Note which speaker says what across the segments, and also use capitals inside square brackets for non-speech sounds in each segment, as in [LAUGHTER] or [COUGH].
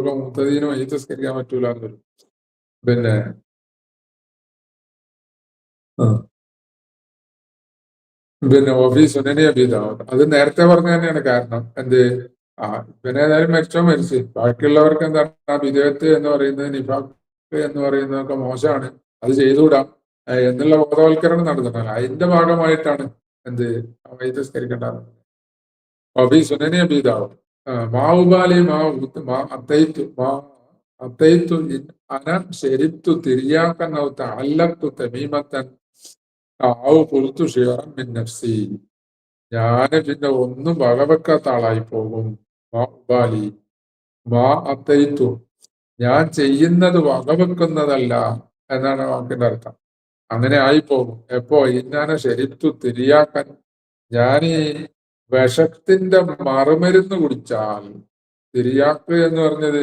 Speaker 1: ഇപ്പൊ മുത്തദീന് മയ്യത്ത് നിസ്കരിക്കാൻ പറ്റൂല എന്ന് പിന്നെ. പിന്നെ ഓഫീസ് സുനനി അബീദാവത് അത് നേരത്തെ പറഞ്ഞ തന്നെയാണ് കാരണം. എന്ത്? ആ പിന്നെ ഏതായാലും മരിച്ചോ മരിച്ച്. ബാക്കിയുള്ളവർക്ക് എന്താണ്? ആ എന്ന് പറയുന്നത് നിഫാഖ് എന്ന് പറയുന്നതൊക്കെ മോശമാണ്. അത് ചെയ്തുകൂടാം. എന്നുള്ള ബോധവൽക്കരണം നടന്നിട്ടുണ്ട്. അതിന്റെ ഭാഗമായിട്ടാണ് എന്ത്? വൈദ്യസ്കരിക്കേണ്ടത് ഓഫീസ് സുനനി അബീദാവത് മാവുബാലി മാ ഉത്ത് മാ അത്തൈത്തു മാ അത്തൈത്തു അന ശരിത്തു തിരിയാക്കന്നൗ തഅല്ലഖ്തു തമീമത്തൻ. ഔ പുറത്തു ഷിയറം മിൻ നഫ്സി. ഞാൻ പിന്നെ ഒന്നും വകവെക്കാത്ത ആളായി പോകും മാ മാ അത്തൈത്തു ഞാൻ ചെയ്യുന്നത് വകവെക്കുന്നതല്ല എന്നാണ് വാക്കിന്റെ അർത്ഥം. അങ്ങനെ ആയിപ്പോകും. എപ്പോ? ഇന്നാനെ ശരിത്തു തിരിയാക്കാൻ. ഞാൻ വിഷത്തിന്റെ മറുമരുന്ന് കുടിച്ചാൽ തിരിയാക്ക് എന്ന് പറഞ്ഞത്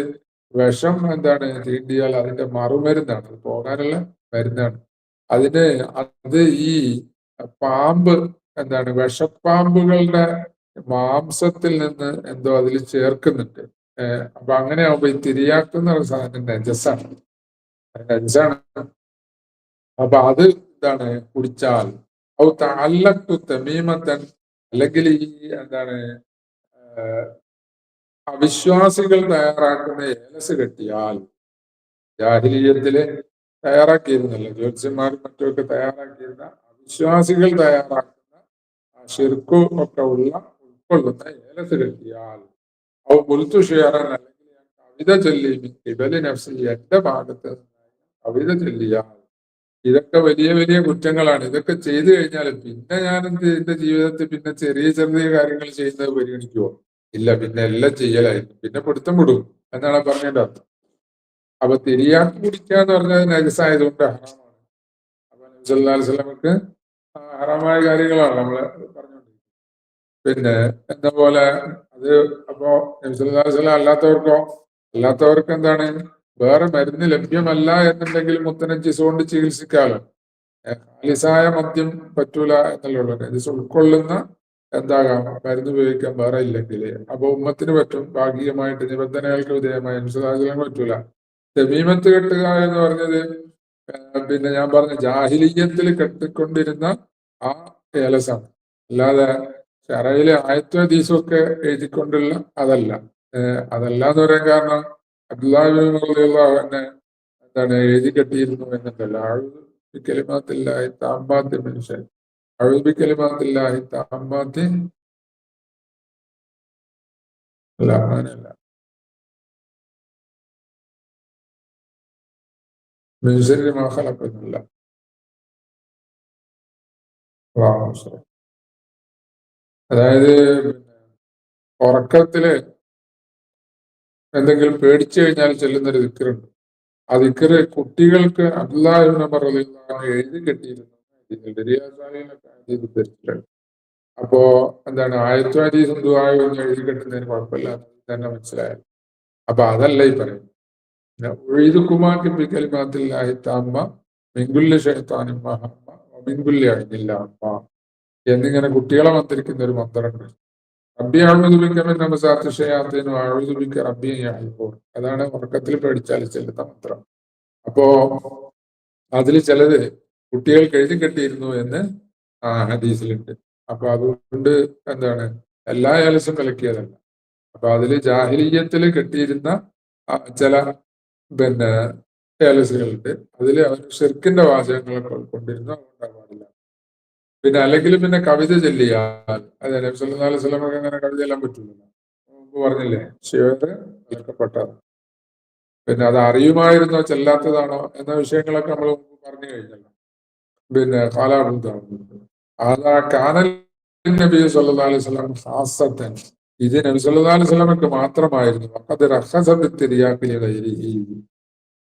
Speaker 1: വിഷം എന്താണ്? തീണ്ടിയാൽ അതിന്റെ മറുമരുന്നാണ്. പോകാനുള്ള മരുന്നാണ്. അതിന് അത് ഈ പാമ്പ് എന്താണ്? വിഷപ്പാമ്പുകളുടെ മാംസത്തിൽ നിന്ന് എന്തോ അതിൽ ചേർക്കുന്നുണ്ട്. അപ്പൊ അങ്ങനെ ആവുമ്പോ ഈ തിരിയാക്കുന്ന സാധനം നജസാണ് നജസാണ് അപ്പൊ അത് എന്താണ് കുടിച്ചാൽ. ഔ തല്ലത്തു തമീമത്തൻ അല്ലെങ്കിൽ ഈ എന്താണ് അവിശ്വാസികൾ തയ്യാറാക്കുന്ന ഏലസ് കെട്ടിയാൽ ജാഹിലീയത്തിൽ തയ്യാറാക്കിയിരുന്നല്ലോ. ജ്യോത്സ്യന്മാരും മറ്റുമൊക്കെ തയ്യാറാക്കിയിരുന്ന അവിശ്വാസികൾ തയ്യാറാക്കുന്ന ആ ഒക്കെ ഉള്ള ഉൾക്കൊള്ളുന്ന ഏലസ് കെട്ടിയാൽ അവ മുൽത്തുഷേറൻ അല്ലെങ്കിൽ ഞാൻ കവിത ചൊല്ലി ഇബലി നഫ്സി എന്റെ ഭാഗത്ത് കവിത ചൊല്ലിയാൽ ഇതൊക്കെ വലിയ വലിയ കുറ്റങ്ങളാണ്. ഇതൊക്കെ ചെയ്തു കഴിഞ്ഞാൽ പിന്നെ ഞാൻ എന്ത് എന്റെ ജീവിതത്തിൽ പിന്നെ ചെറിയ ചെറിയ കാര്യങ്ങൾ ചെയ്യുന്നത് പരിഗണിക്കുമോ ഇല്ല പിന്നെ എല്ലാം ചെയ്യലായിരുന്നു പിന്നെ പിടുത്തം വിടും. എന്നാണ് അർത്ഥം. അപ്പൊ തിരിയാക്കി കുടിക്കുക എന്ന് പറഞ്ഞാൽ നജസായതുകൊണ്ട് ഹറാമാണ്. അപ്പൊ നബിസല്ലാസ്ലമക്ക് ഹറാമായ കാര്യങ്ങളാണ് നമ്മൾ പറഞ്ഞുകൊണ്ടിരിക്കുന്നത് പിന്നെ എന്ന പോലെ അത് അപ്പോ നബിസല്ലാസ്ലം അല്ലാത്തവർക്കോ? അല്ലാത്തവർക്ക് എന്താണ് വേറെ മരുന്ന് ലഭ്യമല്ല എന്നുണ്ടെങ്കിൽ മുത്തനജിസ് കൊണ്ട് ചികിത്സിക്കാലോ. ഖാലിസായ മദ്യം പറ്റൂല എന്നുള്ളൂ ഉൾക്കൊള്ളുന്ന എന്താകാം? മരുന്ന് ഉപയോഗിക്കാൻ വേറെ ഇല്ലെങ്കിൽ. അപ്പൊ ഉമ്മത്തിന് പറ്റും. ഭാഗികമായിട്ട് നിബന്ധനകൾക്ക് വിധേയമായി അനുസരിച്ചാലും പറ്റൂല. തെമീമത്ത് കെട്ടുക എന്ന് പറഞ്ഞത് പിന്നെ ഞാൻ പറഞ്ഞ ജാഹിലീയത്തിൽ കെട്ടിക്കൊണ്ടിരുന്ന ആ ഏലസാണ് അല്ലാതെ ഷറയിലെ ആയത്വ ദീസൊക്കെ എഴുതിക്കൊണ്ടുള്ള അതല്ല. അതല്ല എന്ന് പറയാൻ കാരണം അബ്ദുല്ലാഹിനെ എന്താണ് എഴുതി കെട്ടിയിരുന്നു എന്നല്ല കലിമാത്തില്ലായി താമ്പാത്തി മനുഷ്യൻ അഴുബി കലിമാത്തില്ലായി താമ്പാത്തി അല്ല അങ്ങനെയല്ല മനുഷ്യന്റെ മാഹലപ്പെടുന്നില്ല അതായത് പിന്നെ ഉറക്കത്തില് എന്തെങ്കിലും പേടിച്ചു കഴിഞ്ഞാൽ ചെല്ലുന്നൊരു ദിക്കറുണ്ട്. ആ ദിക്കറ് കുട്ടികൾക്ക് അബ്ദുല്ലാഹിബിൻ പറഞ്ഞ എഴുതി കെട്ടിയിരുന്നത് ധരിച്ചിട്ടുണ്ട്. അപ്പോ എന്താണ് ആയത്തു ഹദീസും ദുആയും ഒന്നും എഴുതി കെട്ടുന്നതിന് കുഴപ്പമില്ല തന്നെ മനസ്സിലായത്. അപ്പൊ അതല്ല ഈ പറയുന്നത്. ഒഴുതുക്കുമാക്കി ബിക്കലിമാത്തില്ലാഹി താമ്മ മിങ്കുല്യ ഷെയ്ത്താനും മഹമ്മ മിങ്കുല്യ അമ്മ എന്നിങ്ങനെ കുട്ടികളെ മന്ത്രിക്കുന്ന ഒരു മന്ത്രമുണ്ട്. റബ്ബി അഴുതുബിക്കമെന്ന നമസാത്തിഷയാത്തിനും അഴുതുബിക്ക റബ്ബി ആയിപ്പോൾ അതാണ് ഉറക്കത്തിൽ പേടിച്ചാൽ ചെല്ലുന്ന മന്ത്രം. അപ്പോ അതിൽ ചിലത് കുട്ടികൾ എഴുതി കെട്ടിയിരുന്നു എന്ന് ആ ഹദീസിലുണ്ട്. അപ്പൊ അതുകൊണ്ട് എന്താണ്? എല്ലാ ഏലസും വിലക്കിയതല്ല അപ്പൊ അതിൽ ജാഹിലീയത്തിൽ കെട്ടിയിരുന്ന ചില പിന്നെ ഏലസുകളുണ്ട് അതിൽ അവർ ഷിർക്കിന്റെ വാചകങ്ങളൊക്കെ ഉൾക്കൊണ്ടിരുന്നു. അതുകൊണ്ടാണ് പാടില്ല. പിന്നെ അല്ലെങ്കിൽ പിന്നെ കവിത ചൊല്ലിയാൽ അതെ നബി സല്ലല്ലാഹു അലൈഹി അങ്ങനെ കവിത ചെല്ലാൻ പറ്റുള്ളൂ പറഞ്ഞില്ലേ ശിവന്റെ വിലക്കപ്പെട്ടത് പിന്നെ അത് അറിയുമായിരുന്നോ ചെല്ലാത്തതാണോ എന്ന വിഷയങ്ങളൊക്കെ നമ്മൾ പറഞ്ഞു കഴിഞ്ഞല്ലോ. പിന്നെ കാലാടുത്താണ് അത് ആ കാനൽ നബി സല്ലല്ലാഹു അലൈഹി വസല്ലം ഹാസത്തൻ ഇത് നബി സല്ലല്ലാഹു അലൈഹി വസല്ലമക്ക് മാത്രമായിരുന്നു. അത് റഹസബ് തിരിയാക്കിലെ കൈരിഹി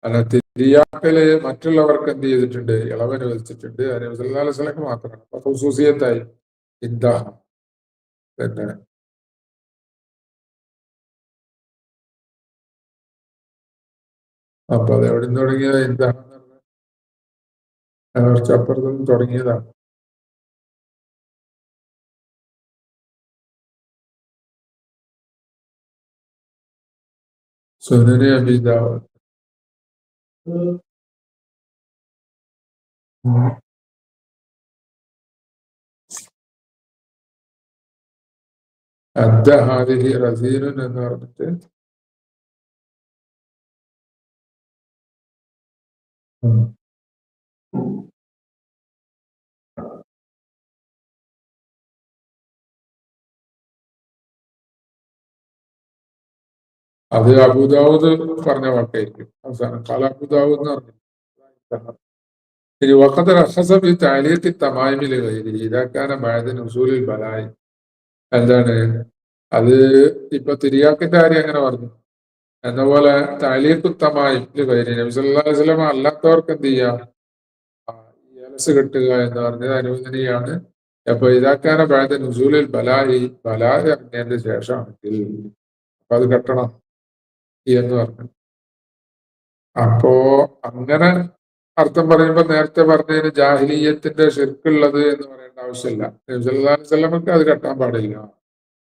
Speaker 1: അല്ല തിരിയാക്കൽ മറ്റുള്ളവർക്ക് എന്ത് ചെയ്തിട്ടുണ്ട് ഇളവ് അനുവദിച്ചിട്ടുണ്ട് വസല്ലമക്ക് മാത്രമാണ് അപ്പൊ സൂസിയത്തായി ഇന്താ പിന്നെ അപ്പൊ അത് എവിടെ നിന്ന് തുടങ്ങിയത് അത് കുറച്ച് അപ്പുറത്ത് നിന്ന് തുടങ്ങിയതാണ് സുനനെ അബിദാവ് അദ്ദഹാദിഹി റസീലുൻ എന്ന് പറഞ്ഞിട്ട് ഉം. അത് അബുദാവൂദ് പറഞ്ഞ വാക്കായിരിക്കും. അവസാനം കാല അബുദാവൂദ് എന്ന് പറഞ്ഞു. ഇനി വക്കത്ത് റഖസ താലിയത്തി തഅലീഖി ഇതാക്കാന ബഅദ ഉസൂലിൽ ബലായി. എന്താണ്? അത് ഇപ്പൊ തിരിയാക്കിന്റെ കാര്യം അങ്ങനെ പറഞ്ഞു? എന്ന പോലെ താലിയത്തുത്തമായി വസല്ലം അല്ലാത്തവർക്ക് എന്ത് ചെയ്യാം? ഏലസ് കെട്ടുക എന്ന് പറഞ്ഞത് അനുവദനീയാണ്. അപ്പൊ ഇതാക്കാന ബഅദ നുസൂലിൽ ബലായി ബലായി അറിഞ്ഞതിന്റെ ശേഷമാണെങ്കിൽ അപ്പൊ അത് കെട്ടണം. എന്ന് പറഞ്ഞു. അപ്പോ അങ്ങനെ അർത്ഥം പറയുമ്പോൾ നേരത്തെ പറഞ്ഞതിന് ജാഹിലീയത്തിന്റെ ഷിർക്കുള്ളത് എന്ന് പറയേണ്ട ആവശ്യമില്ല. നബിസല്ലാസ്ലമക്ക് അത് കെട്ടാൻ പാടില്ല.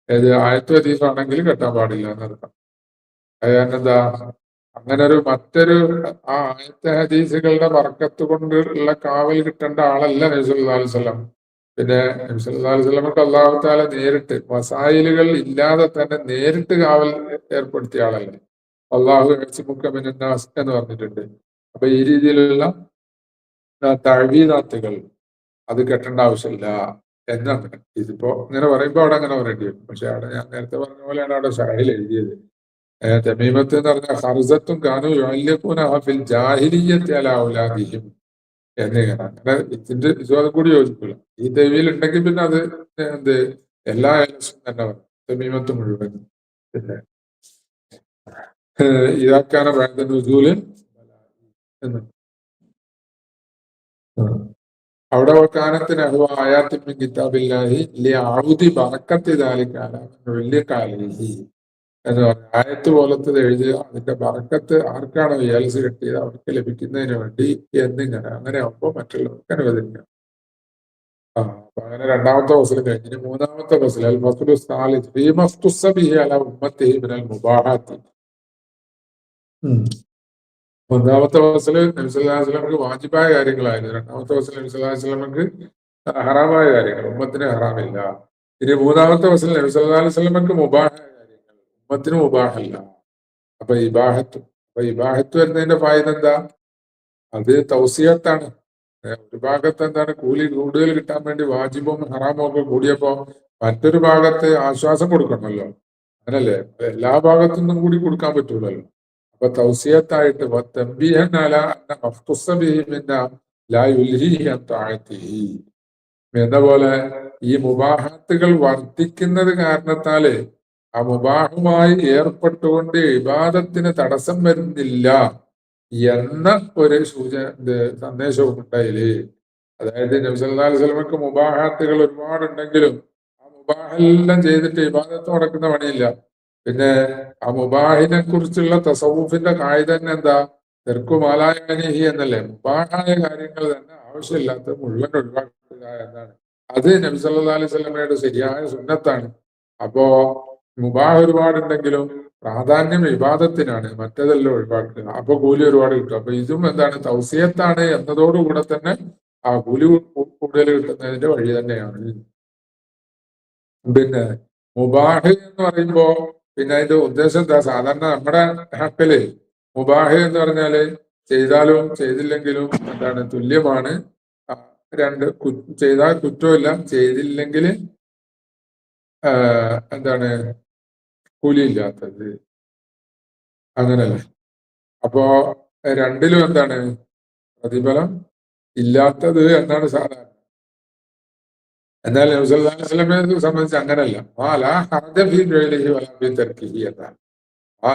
Speaker 1: ഏത് ആയത്ത് ഹദീസാണെങ്കിൽ കെട്ടാൻ പാടില്ല എന്നർത്ഥം അത് എന്താ? അങ്ങനെ ഒരു മറ്റൊരു ആ ആയത്തെ ഹദീസുകളുടെ വർക്കത്ത് കൊണ്ടുള്ള കാവൽ കിട്ടേണ്ട ആളല്ല നബിസല്ലാസ്ലം പിന്നെ നബിസല്ലാസ്ലമക്ക് അള്ളാഹു താല നേരിട്ട് മസായിലുകൾ ഇല്ലാതെ തന്നെ നേരിട്ട് കാവൽ ഏർപ്പെടുത്തിയ ആളല്ലേ. അള്ളാഹു മുക്കമിനാസ് എന്ന് പറഞ്ഞിട്ടുണ്ട്. അപ്പൊ ഈ രീതിയിലുള്ള തഴവീനാത്തുകൾ അത് കെട്ടേണ്ട ആവശ്യമില്ല എന്നാണ്. ഇതിപ്പോ ഇങ്ങനെ പറയുമ്പോ അവിടെ അങ്ങനെ പറയേണ്ടി വരും. പക്ഷെ അവിടെ ഞാൻ നേരത്തെ പറഞ്ഞ പോലെയാണ് അവിടെ ഷാഹിൽ എഴുതിയത്. തമീമത്ത് എന്ന് പറഞ്ഞ ഹർസത്തും കാനു ഔലാദിഹിം എന്നിങ്ങനെ. അങ്ങനെ ഇതിന്റെ ഇതും കൂടി യോജിക്കില്ല ഈ ദേവിയിൽ ഉണ്ടെങ്കിൽ പിന്നെ അത് എന്ത്? എല്ലാ ഏലസും തന്നെ തമീമത്ത് മുഴുവൻ പിന്നെ [LAUGHS] ഇതാക്കാന നുസൂൽ എന്ന്. അവിടെ കാനത്തിന് അഥവാ ആയാത്തിൻ കിതാബില്ലാഹി ഇല്ലേ ബറക്കത്തി ദാലിക്കാല വലിയ കാലിഹി എന്ന് പറഞ്ഞ ആയത്ത് പോലത്തത് എഴുതി അതിന്റെ ബറക്കത്ത് ആർക്കാണ് വിയാൽസ് കിട്ടിയത്? അവർക്ക് ലഭിക്കുന്നതിന് വേണ്ടി എന്നിങ്ങനെ അങ്ങനെ ആവുമ്പോൾ മറ്റുള്ളവർക്ക് അനുവദിക്കാം ആ അപ്പൊ അങ്ങനെ രണ്ടാമത്തെ ബസ്സിൽ കഴിഞ്ഞിട്ട് മൂന്നാമത്തെ ബസ്സിൽ അൽ ഫസലു സാലിസ് ബിഹി അല ഉമ്മത്തി മുബാഹാത്തി. ഒന്നാമത്തെ വസൽ നബിസ്വല്ലാസ്ലമർക്ക് വാജിബായ കാര്യങ്ങളായിരുന്നു. രണ്ടാമത്തെ വസൽ നബിസ്വല്ലാസ്ലമർക്ക് ഹറാമായ കാര്യങ്ങൾ ഉമ്മത്തിന് ഹറാമില്ല. ഇനി മൂന്നാമത്തെ ഫസൽ നബിസ്വല്ലാസ്ലമക്ക് മുബാഹായ കാര്യങ്ങൾ ഉമ്മത്തിന് മുബാഹല്ല. അപ്പൊ ഇബാഹത്ത് അപ്പൊ ഇബാഹത്ത് വരുന്നതിന്റെ ഫായത എന്താ? അത് തൗസിയത്താണ്. ഒരു ഭാഗത്ത് എന്താണ്? കൂലി കൂടുതൽ കിട്ടാൻ വേണ്ടി വാജിബും ഹറാമും ഒക്കെ കൂടിയപ്പോ മറ്റൊരു ഭാഗത്ത് ആശ്വാസം കൊടുക്കണമല്ലോ. അങ്ങനല്ലേ? എല്ലാ ഭാഗത്തു നിന്നും കൂടി കൊടുക്കാൻ പറ്റൂലല്ലോ. അപ്പൊ തൗസിയത്തായിട്ട് എന്ന പോലെ ഈ മുബാഹത്തുകൾ വർദ്ധിക്കുന്നത് കാരണത്താൽ ആ മുബാഹുമായി ഏർപ്പെട്ടുകൊണ്ട് വിവാദത്തിന് തടസ്സം വരുന്നില്ല എന്ന ഒരു സൂചന സന്ദേശവും ഉണ്ടായില്ലേ? അതായത് നബ്സല്ലാ മുബാഹാത്തുകൾ ഒരുപാടുണ്ടെങ്കിലും ആ മുബാഹെല്ലാം ചെയ്തിട്ട് വിവാദത്തോടക്കുന്ന പണിയില്ല. പിന്നെ ആ മുബാഹിനെ കുറിച്ചുള്ള തസവൂഫിന്റെ കായ തന്നെ എന്താ തെർക്കുമാലായനഹി എന്നല്ലേ? മുബാഹായ കാര്യങ്ങൾ തന്നെ ആവശ്യമില്ലാത്ത മുഴുവൻ ഒഴിവാക്കുക എന്നാണ്. അത് നബി സല്ലാ അലൈഹി സ്വലമയുടെ ശരിയായ സുന്നത്താണ്. അപ്പോ മുബാഹ് ഒരുപാടുണ്ടെങ്കിലും പ്രാധാന്യം വിവാദത്തിനാണ് മറ്റതെല്ലാം ഒഴിവാക്കുക അപ്പൊ കൂലി ഒരുപാട് കിട്ടും. അപ്പൊ ഇതും എന്താണ്? തൗസിയത്താണ് എന്നതോടുകൂടെ തന്നെ ആ കൂലി കൂടുതൽ കിട്ടുന്നതിന്റെ വഴി തന്നെയാണ്. പിന്നെ മുബാഹ് എന്ന് പറയുമ്പോ പിന്നെ അതിന്റെ ഉദ്ദേശം എന്താ? സാധാരണ നമ്മുടെ ഹക്കിൽ മുബാഹ എന്ന് പറഞ്ഞാൽ ചെയ്താലും ചെയ്തില്ലെങ്കിലും എന്താണ് തുല്യമാണ്. രണ്ട് ചെയ്താൽ കുറ്റമില്ല ചെയ്തില്ലെങ്കിൽ എന്താണ് കൂലിയില്ലാത്തത്. അങ്ങനല്ലേ? അപ്പോ രണ്ടിലും എന്താണ് പ്രതിഫലം ഇല്ലാത്തത് എന്നാണ് സാധാരണ എന്നാൽ നബിസ്വല്ലാസ്ലമിനെ സംബന്ധിച്ച് അങ്ങനല്ല. എന്നാണ്. വ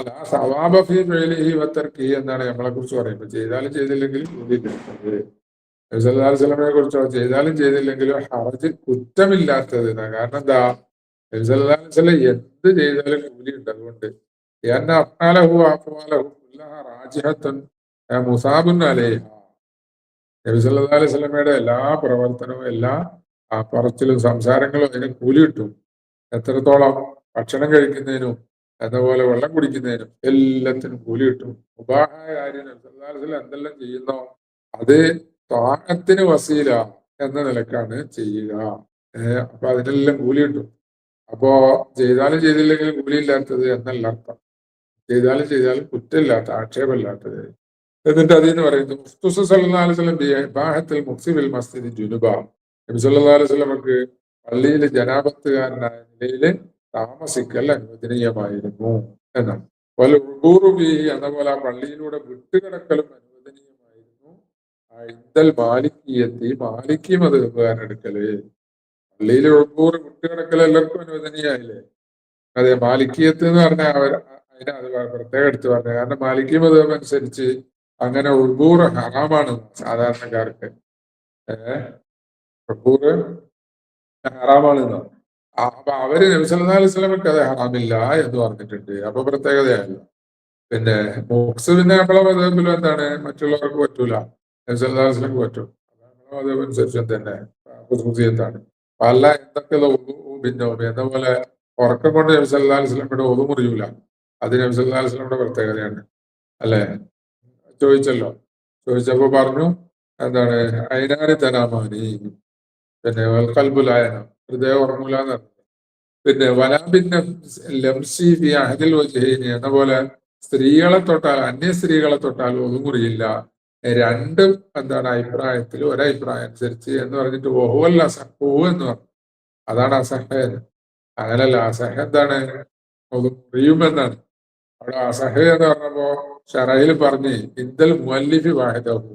Speaker 1: എന്നാണ് നമ്മളെ കുറിച്ച് പറയുമ്പോൾ ചെയ്താലും ചെയ്തില്ലെങ്കിലും നബിസ്വല്ലാസ്ലമിനെ കുറിച്ചോ ചെയ്താലും ചെയ്തില്ലെങ്കിലും ഹർജ് കുറ്റമില്ലാത്തത് കാരണം എന്താ? നബിസ്വല്ലാസ്ലം എന്ത് ചെയ്താലും കൂലി ഉണ്ട്. അതുകൊണ്ട് എന്ന അഫ്നാലഹു അഫ്വാലഹു റാജിഹത്തൻ മുസാബുൻ അലേഹ നബിസ്വല്ലാ അലൈഹി സ്വലമയുടെ എല്ലാ പ്രവർത്തനവും എല്ലാ ആ പറച്ചിലും സംസാരങ്ങളും അതിന് കൂലി കിട്ടും എത്രത്തോളം ഭക്ഷണം കഴിക്കുന്നതിനും അതേപോലെ പോലെ വെള്ളം കുടിക്കുന്നതിനും എല്ലാത്തിനും കൂലി കിട്ടും ഉപാഹായ കാര്യം എന്തെല്ലാം ചെയ്യുന്നോ അത് താഹത്തിന് വസീല എന്ന നിലക്കാണ് ചെയ്യുക. അപ്പൊ അതിനെല്ലാം കൂലി കിട്ടും അപ്പോ ചെയ്താലും ചെയ്തില്ലെങ്കിലും കൂലിയില്ലാത്തത് എന്നല്ല അർത്ഥം. ചെയ്താലും ചെയ്താലും കുറ്റമില്ലാത്ത ആക്ഷേപമില്ലാത്തത്. എന്നിട്ട് അതിൽ നിന്ന് പറയുന്നു മുസ്തുസ് സല്ലല്ലാഹു അലൈഹി മുക്സിബിൽ മസ്ജിദ് ജുനുബ. നബി സല്ലല്ലാഹു അലൈഹി വസല്ലമക്ക് പള്ളിയിൽ ജനാപത്തുകാരനായ നിലയിൽ താമസിക്കൽ അനുവദനീയമായിരുന്നു എന്നാണ്. വല്ല ഉബൂറു അതുപോലെ ആ പള്ളിയിലൂടെ വിട്ടുകിടക്കലും അനുവദനീയമായിരുന്നു. ആ ഇന്തൽ മാലിക്കീയത്തി മാലിക്കി മതകാരനെടുക്കൽ പള്ളിയിൽ ഉബൂർ വിട്ടുകിടക്കൽ എല്ലാവർക്കും അനുവദനീയമായില്ലേ അതെ മാലിക്കീയത്ത് എന്ന് പറഞ്ഞാൽ അവർ അതിനെ അത് പ്രത്യേകം എടുത്ത് പറഞ്ഞു കാരണം മാലിക്കി മതം അനുസരിച്ച് അങ്ങനെ ഉൾബൂർ ഹറാമാണ് സാധാരണക്കാർക്ക്. ഏഹ്? ഉൾബൂർ ഹറാമാണ് അപ്പൊ അവർ നബിസല്ലാ അലൈഹി സ്വലമക്ക് അത് ഹറാമില്ല എന്ന് പറഞ്ഞിട്ടുണ്ട്. അപ്പൊ പ്രത്യേകതയല്ല പിന്നെ ബോക്സ് പിന്നെ നമ്മളെ മതബിലും എന്താണ്? മറ്റുള്ളവർക്ക് പറ്റൂല. നബിസല്ലാ അലൈഹി പറ്റും. നമ്മളെ മതം അനുസരിച്ചും തന്നെ എന്താണ്? പല എന്തൊക്കെ പിന്നെ എന്നപോലെ ഉറക്കം കൊണ്ട് നബിസല്ലാ അലൈഹി ഒതു മുറിയൂല. അത് നബിസല്ലാ അലൈഹി പ്രത്യേകതയാണ്. അല്ലെ? ചോദിച്ചല്ലോ. ചോദിച്ചപ്പോ പറഞ്ഞു എന്താണ്? അയിനാരി തനാമാനി പിന്നെ കൽബുലായന ഹൃദയം ഉറങ്ങൂല എന്ന് പറഞ്ഞു. പിന്നെ വലാബിന്റെ ലംസി ബി അഹദിൽ വജഹീനി എന്ന പോലെ സ്ത്രീകളെ തൊട്ടാൽ അന്യ സ്ത്രീകളെ തൊട്ടാൽ ഒന്നും കുറിയില്ല. രണ്ടും എന്താണ് അഭിപ്രായത്തിൽ ഒരഭിപ്രായം അനുസരിച്ച് എന്ന് പറഞ്ഞിട്ട് ഓഹുവല്ല അസഹു എന്ന് പറഞ്ഞു. അതാണ് അസഹ അങ്ങനല്ല അസഹ എന്താണ്? ഒതുമുറിയുമെന്നാണ് അവിടെ അസഹ എന്ന് പറഞ്ഞപ്പോ ഷറയിൽ പറഞ്ഞ് ഇന്ദൽ മുല്ലിഫി വാഹിദഹു.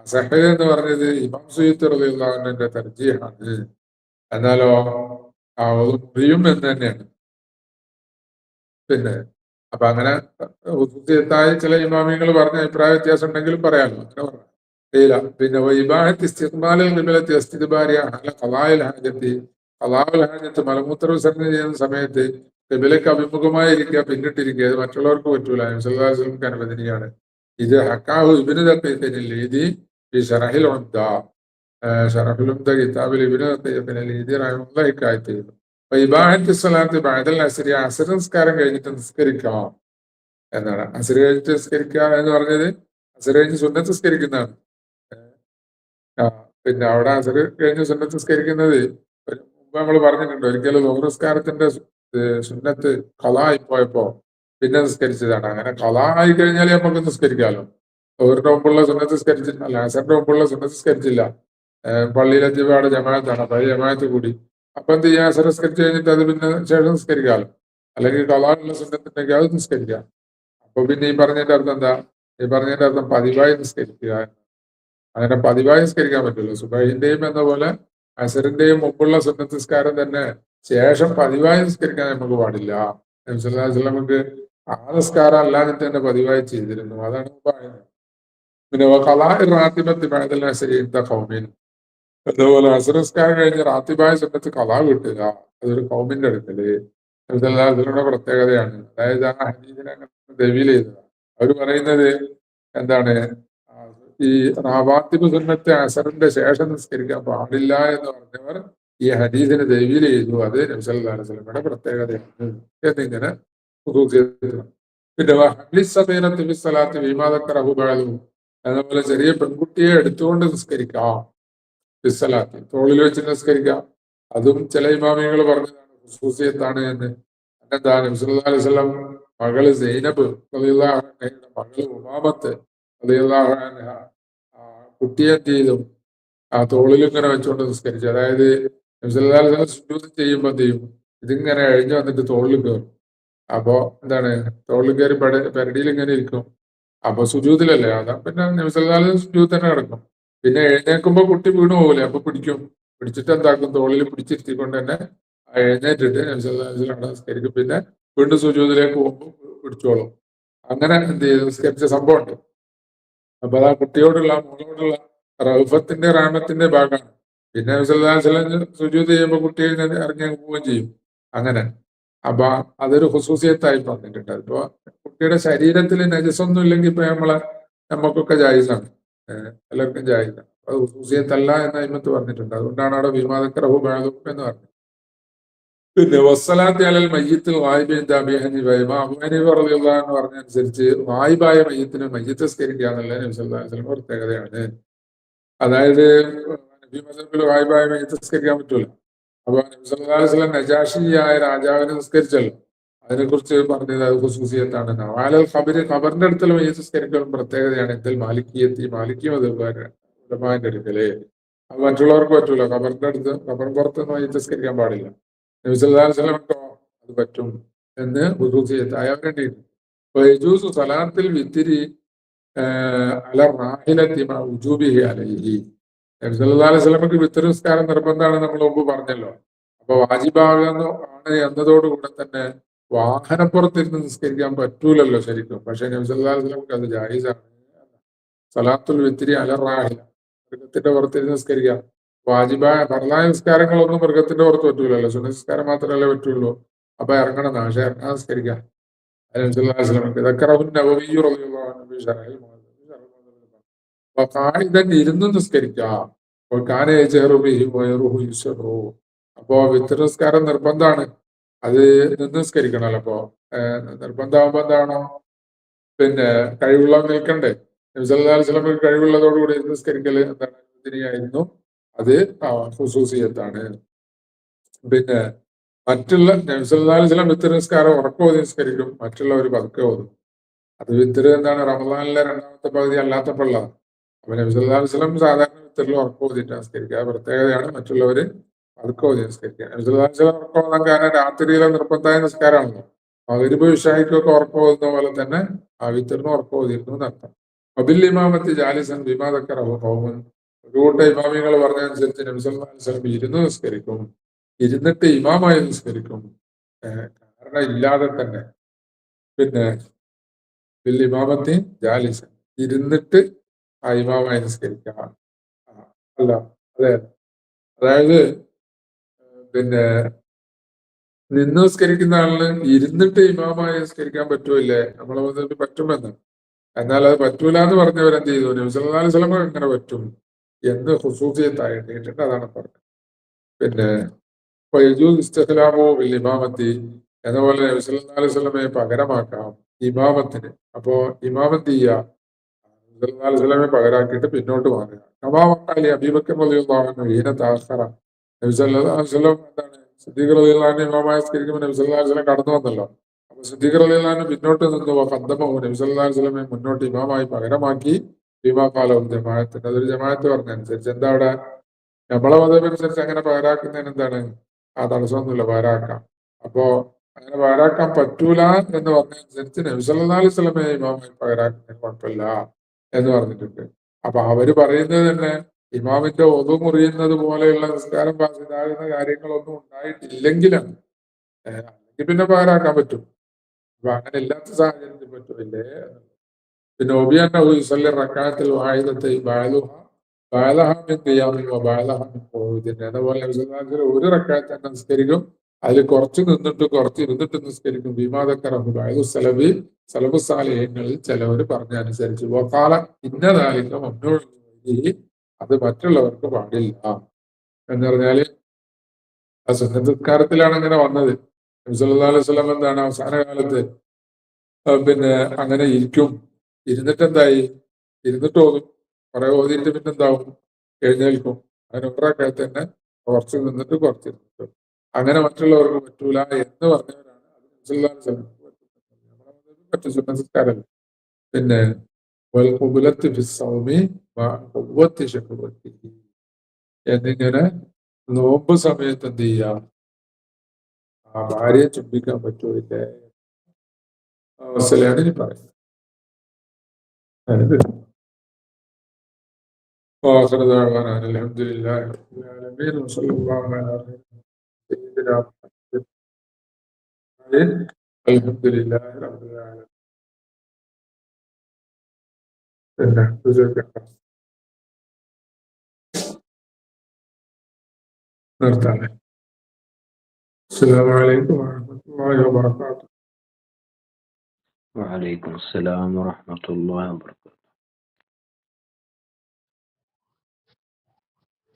Speaker 1: അസഹ എന്ന് പറഞ്ഞത് ഇമാം സുയ്യത്ത് റബിള്ളാഹുവിന്റെ തർജീഹാണ് എന്നാലോ മുറിയും എന്ന് തന്നെയാണ്. പിന്നെ അപ്പൊ അങ്ങനെ ഉദ്യത്തായ ചില ഇമാമിയങ്ങൾ പറഞ്ഞ അഭിപ്രായ വ്യത്യാസം ഉണ്ടെങ്കിലും പറയാമല്ലോ. അങ്ങനെ പറഞ്ഞു പിന്നെ ഹാജത്തി. മലമൂത്ര വിസർജന ചെയ്യുന്ന സമയത്ത് കബിലക്ക് അഭിമുഖമായിരിക്കുക പിന്നിട്ടിരിക്കുക അത് മറ്റുള്ളവർക്ക് പറ്റൂല. നബിസ്വല്ലാസ്ലമക്ക് അനുവദനീയാണ്. ഇത് ഹക്കാഹു ഇബിന് തക്കൈത്തനിൽ ഇത് ഈ ഷറഹിൽ ഉണ്ട ഷറഹുൽ ഉംദ കിതാബിൽ ഇബിന് തക്കൈത്തനിൽ ഇത് റഹമുള്ള ചെയ്തു അപ്പൊ ഇബാഹത്തി സ്വലാത്ത് ബാദൽ അസരി അസർ നിസ്കാരം കഴിഞ്ഞിട്ട് നിസ്കരിക്കാം എന്നാണ്. അസർ കഴിഞ്ഞിട്ട് നിസ്കരിക്കുക എന്ന് പറഞ്ഞത് അസർ കഴിഞ്ഞ് സുന്നത്ത് നിസ്കരിക്കുന്നതാണ്. പിന്നെ അവിടെ അസർ കഴിഞ്ഞ് സുന്നത്ത് നിസ്കരിക്കുന്നത് മുമ്പ് നമ്മൾ പറഞ്ഞിട്ടുണ്ട് ഒരിക്കലും ലോഹ്നസ്കാരത്തിന്റെ സുന്നത്ത് കലായി പോയപ്പോ പിന്നെ നിസ്കരിച്ചതാണ്. അങ്ങനെ കല ആയി കഴിഞ്ഞാൽ നമുക്ക് നിസ്കരിക്കാമല്ലോ അവരുടെ മുമ്പുള്ള സുന്നത്ത് നിസ്കരിച്ചില്ല. അല്ല അസറിന്റെ മുമ്പുള്ള സുന്നത്ത് സംസ്കരിച്ചില്ല പള്ളിയിലെ അവിടെ ജമാഅത്താണ് അപ്പൊ ജമാഅത്ത് കൂടി. അപ്പൊ എന്ത് ചെയ്യാം? അസർ കഴിഞ്ഞിട്ട് അത് പിന്നെ ശേഷം നിസ്കരിക്കാമല്ലോ അല്ലെങ്കിൽ കലാനുള്ള സുന്നത്തുണ്ടെങ്കിൽ അത് നിസ്കരിക്കാം. അപ്പൊ പിന്നെ ഈ പറഞ്ഞതിന്റെ അർത്ഥം എന്താ? ഈ പറഞ്ഞതിന്റെ അർത്ഥം പതിവായി നിസ്കരിക്കുക അങ്ങനെ പതിവായി നിസ്കരിക്കാൻ പറ്റുള്ളൂ സുബൈന്റെയും എന്ന പോലെ അസറിന്റെയും മുമ്പുള്ള സുന്നത്ത് നിസ്കാരം തന്നെ ശേഷം പതിവായി നിസ്കരിക്കാൻ നമുക്ക് പാടില്ല. നമുക്ക് ആ നിസ്കാരം അല്ലാതെ തന്നെ പതിവായി ചെയ്തിരുന്നു. അതാണ് പറയുന്നത്. പിന്നെ റാത്തിബത്ത് കൗമിൻ അതുപോലെ അസറസ്കാരം കഴിഞ്ഞ് റാത്തിബായ സുന്നത്ത് കലാ കിട്ടുക അതൊരു കൗമിന്റെ അടുക്കൽ. അതിലൂടെ പ്രത്യേകതയാണ്. അതായത് ആ ഹനീജിനെ ദവീൽ ചെയ്തത്. അവർ പറയുന്നത് എന്താണ്? ഈ റാവാത്തിബ് സുന്നത്തെ അസറിന്റെ ശേഷം നിസ്കരിക്കാൻ പാടില്ല എന്ന് പറഞ്ഞവർ ഈ ഹദീസിനെ ദേവിയിൽ ചെയ്തു. അത് നബ്സല്ലാസ്ലമയുടെ പ്രത്യേകതയാണ്. എന്നിങ്ങനെ പിന്നെ അതുപോലെ ചെറിയ പെൺകുട്ടിയെ എടുത്തുകൊണ്ട് നിസ്കരിക്കാം ഫിസ്സലാത്ത് തോളിൽ വെച്ച് നിസ്കരിക്കാം അതും ചില ഇമാമികൾ പറഞ്ഞതാണ് ഹുസൂസിയത്താണ് എന്ന്. എന്താ നബ്സല്ലാ അലൈഹി സ്വലം മകൾ സൈനബ് മകൾ ഉമാമത്ത് കുട്ടിയെ എന്ത് ചെയ്തു? ആ തോളിൽ ഇങ്ങനെ വെച്ചുകൊണ്ട് നിസ്കരിച്ചു. അതായത് സുജൂത് ചെയ്യുമ്പോൾ എന്ത് ചെയ്യും? ഇതിങ്ങനെ അഴിഞ്ഞു വന്നിട്ട് തോളിൽ കയറും അപ്പോ എന്താണ്? തോളിൽ കയറി പെരടിയിൽ ഇങ്ങനെ ഇരിക്കും. അപ്പൊ സുജൂതിലല്ലേ അതാ? പിന്നെ നബിസല്ലാൽ സുജൂത് തന്നെ കിടക്കും. പിന്നെ എഴുന്നേക്കുമ്പോ കുട്ടി വീണ് പോകില്ലേ അപ്പൊ പിടിക്കും. പിടിച്ചിട്ട് എന്താക്കും? തോളിൽ പിടിച്ചിരുത്തിക്കൊണ്ട് തന്നെ എഴുന്നേറ്റിട്ട് നബിസല്ലാസ്ലാം നിസ്കരിക്കും. പിന്നെ വീണ്ടും സുജൂതിലേക്ക് പോകുമ്പോൾ പിടിച്ചോളും. അങ്ങനെ എന്ത് ചെയ്ത് നിസ്കരിച്ച സംഭവം ഉണ്ട് അപ്പൊ ആ കുട്ടിയോടുള്ള മോളോടുള്ള റൗഫത്തിന്റെ റാമത്തിന്റെ ഭാഗമാണ്. പിന്നെ വിസലാസലം സുജൂത് ചെയ്യുമ്പോൾ കുട്ടി ഇറങ്ങി പോവുകയും ചെയ്യും. അങ്ങനെ. അപ്പൊ അതൊരു ഹുസൂസിയത്തായി പറഞ്ഞിട്ടുണ്ട് അപ്പൊ കുട്ടിയുടെ ശരീരത്തിൽ നജസൊന്നും ഇല്ലെങ്കിൽ ഇപ്പൊ നമ്മളെ നമുക്കൊക്കെ ജായിസാണ്. എല്ലാവർക്കും ജായിസാണ്. അത് ഹുസൂസിയത്തല്ല എന്ന് അയിമത്ത് പറഞ്ഞിട്ടുണ്ട്. അതുകൊണ്ടാണ് അവിടെ വിമാദക്കറഹു ബാധും എന്ന് പറഞ്ഞത്. പിന്നെ വസ്സലാത്തി അലൽ മയ്യത്തിൽ വായ്ബിൻ അബിഹനിഫ ഇമാം പറയുക എന്ന് റളിയല്ലാഹു അൻഹു പറഞ്ഞനുസരിച്ച് വായ്ബായ മയ്യത്തിന് മയ്യത്ത് സ്കരിക്കുക എന്നുള്ള നബി സല്ലല്ലാഹു അലൈഹി പ്രത്യേകതയാണ്. അതായത് നബി വായ്ബായ മയ്യത്ത് സ്കരിക്കാൻ പറ്റൂല. അപ്പൊ നബി സല്ലല്ലാഹു അലൈഹി നജാഷിയായ രാജാവിനെ നിസ്കരിച്ചല്ലോ. അതിനെക്കുറിച്ച് പറഞ്ഞത് അത് ഖുസൂസിയത്താണ് നവാലൽ ഖബര് ഖബറിന്റെ അടുത്തുള്ള സ്കരിക്കലും പ്രത്യേകതയാണ് ഇതിൽ മാലിക്കിയെത്തി അത് മതമാന്റെ അടുക്കൽ. അത് മറ്റുള്ളവർക്ക് പറ്റൂല. ഖബറിന്റെ അടുത്ത് ഖബർ പുറത്ത് മയ്യത്ത് പാടില്ല. നബി അലൈഹി വസല്ലം അത് പറ്റും എന്ന് ഖുസൂസിയത്ത് അയാൾ വേണ്ടിയിട്ട് വയജൂസു സലാത്തിൽ വിത്തിരി അല റാഹിലത്തി മാ ഉജൂബിഹി അലൈഹി. നബി സല്ലല്ലാഹു അലൈഹി നിർബന്ധമാണ് നമ്മൾ മുമ്പ് പറഞ്ഞല്ലോ. അപ്പൊ വാജിബാകുന്ന ആണ് എന്നതോടുകൂടെ തന്നെ വാഹനപ്പുറത്തിരുന്ന് നിസ്കരിക്കാൻ പറ്റൂലല്ലോ ശരിക്കും. പക്ഷെ നബി അലൈഹി വസല്ലമക്ക് അത് ജായിസാണ്. സലാത്തുൽ വിത്തിരി അലറാഹില മൃഗത്തിന്റെ പുറത്തിരുന്ന് നിസ്കരിക്കാം വാജിബായ ഭരണായ നിസ്കാരങ്ങളൊന്നും മൃഗത്തിന്റെ പുറത്ത് പറ്റൂലല്ലോ. സുനസ്കാരം നിസ്കാരം മാത്രമല്ലേ പറ്റുള്ളൂ. അപ്പൊ ഇറങ്ങണം പക്ഷെ ഇറങ്ങാൻ നിസ്കരിക്കാം കാണിതൻ ഇരുന്ന് നിസ്കരിക്കാം അപ്പോ വിത്തിരി നിസ്കാരം നിർബന്ധമാണ് അത് നിസ്കരിക്കണല്ലോ അപ്പോ. നിർബന്ധമാകുമ്പോ എന്താണോ പിന്നെ കഴിവുള്ള നിൽക്കണ്ടേ. നബ്സല്ലാസ്ലമ കഴിവുള്ളതോടുകൂടി നിസ്കരിക്കൽ എന്താണ് അത് ഹുസൂസിയത്താണ് പിന്നെ മറ്റുള്ള നബ്സല്ലാസ്ലം വിത്തർ നിസ്കാരം ഉറക്കോതി നിസ്കരിക്കും. മറ്റുള്ളവർ പതുക്കെ ഓതും. അത് വിത്തര് എന്താണ്? റമദാനിലെ രണ്ടാമത്തെ പകുതി അല്ലാത്തപ്പോഴാണ്. അപ്പൊ നബ്സല്ലാസ്ലം സാധാരണ വിത്തറിൽ ഉറക്കോതിട്ട് നിസ്കരിക്കുക. പ്രത്യേകതയാണ്. മറ്റുള്ളവര് പതുക്കോതി നിസ്കരിക്കാൻ ഉറക്കോതാൻ കാരണം രാത്രിയിലെ നിർബന്ധമായ നിസ്കാരമാണല്ലോ. മകരിബ് വിഷായിക്കൊക്കെ ഉറക്കോതുന്ന പോലെ തന്നെ ആ വിത്തറിന് ഉറക്കോതിരുന്നു എന്നർത്ഥം അബിൽ ഇമാമത്തി ജാലിസൻ വിമാതക്കർ ഹോമൻ ഒരു കൂട്ട ഇമാമികൾ പറഞ്ഞതനുസരിച്ച് നബ്സല്ലാസ്ലം ഇരുന്ന് നിസ്കരിക്കും. ഇരുന്നിട്ട് ഇമാമായി നിസ്കരിക്കും. കാരണം ഇല്ലാതെ തന്നെ. പിന്നെ ബിൽ ഇമാമത്തി ജാലിസൻ ഇരുന്നിട്ട് ആ ഇമാമായി നിസ്കരിക്കാം. അല്ല അതെ. അതായത് പിന്നെ നിന്ന് നിസ്കരിക്കുന്ന ആളിന് ഇരുന്നിട്ട് ഇമാമായി നിസ്കരിക്കാൻ പറ്റൂല്ലേ? നമ്മളെ വന്നിട്ട് പറ്റുമെന്ന്. എന്നാൽ അത് പറ്റൂല എന്ന് പറഞ്ഞവരെന്ത് ചെയ്തു? നബിസ്വല്ലാ സ്വലമ എങ്ങനെ പറ്റും. എന്ന് ഹുസൂസിയത്തായിട്ട് അതാണ് പറഞ്ഞത്. പിന്നെ ഇസ്തഖലാമോ ഇമാമത്തി എന്ന പോലെ നബിസ്വല്ലാ അലൈഹി സ്വലമയെ പകരമാക്കാം ഇമാമത്തിന്. അപ്പോ ഇമാമത്ത് ചെയ്യുക. നബിസ്വല്ലാ സ്വലമെ പകരാക്കിയിട്ട് പിന്നോട്ട് മാറുക. കമാമക്കാലി അബീബക്കർ റളിയല്ലാഹു ഈന താഖറ എന്താണ് സിദ്ദീഖ് റളിയല്ലാഹു ഇമാമായ സ്കരിക്കുമ്പോൾ നബിസ്വല്ലാ സ്വലം കടന്നു വന്നല്ലോ. അപ്പൊ സിദ്ദീഖ് റളിയല്ലാഹു പിന്നോട്ട് നിന്ന് കന്തമോ നബിസ്വല്ലാ സ്വലമെ മുന്നോട്ട് ഇമാമായി പകരമാക്കി ഭീമാകാലവും ജമാഅത്തിന്റെ അതൊരു ജമാഅത്ത് പറഞ്ഞനുസരിച്ച് എന്താ അവിടെ? നമ്മളെ മതമനുസരിച്ച് അങ്ങനെ പാരാക്കുന്നതിന് എന്താണ്? ആ തടസ്സമൊന്നുമില്ല പാരാക്കാം. അപ്പോ അങ്ങനെ പാരാക്കാൻ പറ്റൂല എന്ന് പറഞ്ഞതനുസരിച്ച് നബിസല്ലാ സ്വലമെ ഇമാമായി പകരാക്കുന്നതിന് കുഴപ്പമില്ല എന്ന് പറഞ്ഞിട്ടുണ്ട്. അപ്പൊ അവർ പറയുന്നത് തന്നെ ഇമാമിന്റെ ഒതു മുറിയുന്നത് പോലെയുള്ള നിസ്കാരം ബാധിതാകുന്ന കാര്യങ്ങളൊന്നും ഉണ്ടായിട്ടില്ലെങ്കിലാണ്. അല്ലെങ്കിൽ പിന്നെ പകരാക്കാൻ പറ്റും. അപ്പൊ അങ്ങനെ ഇല്ലാത്ത സാഹചര്യത്തിൽ പറ്റുമില്ലേ പിന്നെ ഒബിയാൻ യുസല്ലി റക്കാത്തിൽ വായുധത്തെ ബാലുഹ ബാലഹ മിൻ ഖിയാമിൻ വ ബാലഹ മിൻ ഖുഊദിൻ അതുപോലെ ഒരു റക്കാത്ത് തന്നെ നിസ്കരിക്കും. അതിൽ കുറച്ച് നിന്നിട്ട് കുറച്ച് ഇരുന്നിട്ട് നിസ്കരിക്കും. വിമാതക്കറമ്പ് ബാലു സലബി സലബു സാലയങ്ങളിൽ ചിലവർ പറഞ്ഞ അനുസരിച്ച് വക്കാല ഇന്നതാലിക്ക മമ്മൂഴി അത് മറ്റുള്ളവർക്ക് പാടില്ല എന്ന് പറഞ്ഞാൽ ആ സുന്നത്തക്കാരത്തിലാണ് അങ്ങനെ വന്നത്. നബിസല്ലാ അലൈഹി സ്വലം എന്താണ് അവസാന കാലത്ത് പിന്നെ അങ്ങനെ ഇരിക്കും. ഇരുന്നിട്ട് എന്തായി ഇരുന്നിട്ട് ഓതും. കുറെ ഓതിയിട്ട് പിന്നെ എന്താവും എഴുന്നേൽക്കും. അങ്ങനെ ഒരാൾക്കകത്ത് തന്നെ കുറച്ച് നിന്നിട്ട് കുറച്ച് ഇരുന്നിട്ട് അങ്ങനെ മറ്റുള്ളവർക്ക് പറ്റൂല എന്ന് പറഞ്ഞവരാണ് പറ്റും സുന്നസ്കാരല്ല പിന്നെ എന്നിങ്ങനെ നോമ്പ് സമയത്ത് എന്ത് ചെയ്യാം ആ ഭാര്യയെ ചുംബിക്കാൻ പറ്റൂല്ലേ അവസ്ഥയിലാണ് ഇനി പറയുന്നത് واخر دعوانا ان الحمد لله رب العالمين وصلى الله على سيدنا محمد الحمد لله رب العالمين Önder, السلام عليكم ورحمة الله وبركاته.
Speaker 2: وعليكم السلام ورحمة الله وبركاته.